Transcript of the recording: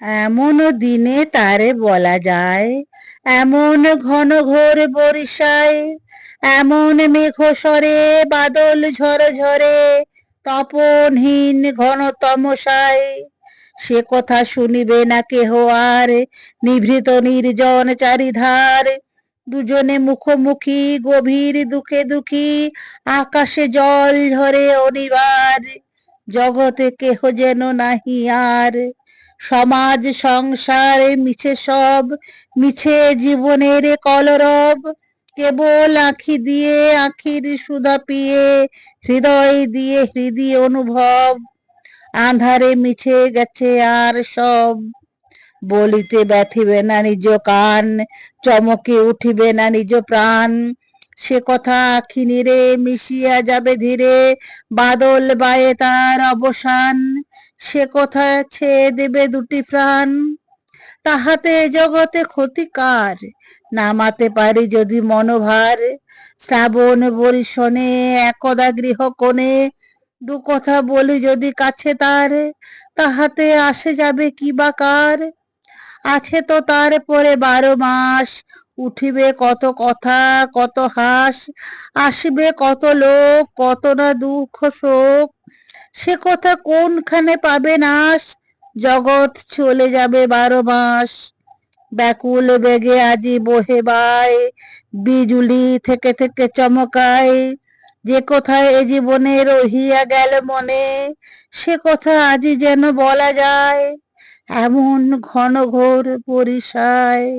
এমন দিনে তারে বলা যায়, এমন ঘন ঘোর বরিশায়, এমন মেঘ সরে বাদল ঝরে ঝরে তপনহীন ঘন তমসায় সে কথা শুনিবে না কেহ আর, নিভৃত নির্জন চারিধার। দুজনে মুখোমুখি, গভীর দুঃখে দুঃখী, আকাশে জল ঝরে অনিবার। জগতে কেহ যেন নাহি আর। সমাজ সংসার মিছে সব, মিছে জীবনের কলরব। কেবল আখি দিয়ে আখির সুধা পিয়ে, হৃদয় দিয়ে হৃদি অনুভব। আধারে মিছে গেছে আর সব। বলিতে ব্যথিবে না নিজ কান, চমকে উঠিবে না নিজ প্রাণ। সে কথা আখি নিরে মিশিয়া যাবে ধীরে, বাদল বায়ে তার অবসান। সে কথা ছেয়ে দেবে দুটি প্রাণ। তাহাতে জগতে ক্ষতিকার নামাতে পারি যদি মনোভার। শ্রাবণ বরিশনে একদা গৃহ কোণে দু কথা বলি যদি কাছে তার। তাহাতে আসে যাবে কি বা কার? আছে তো তার পরে বারো মাস। উঠিবে কত কথা, কত হাস। আসবে কত লোক, কত না দুঃখ শোক। সে কথা কোনখানে পাবে নাশ? জগৎ চলে যাবে বারো মাস। ব্যাকুল বেগে আজি বহে বায়। বিজুলি থেকে থেকে চমকায়। যে কোথায় এ জীবনে রহিয়া গেল মনে, সে কথা আজি যেন বলা যায়। এমন ঘন ঘোর পরিসায়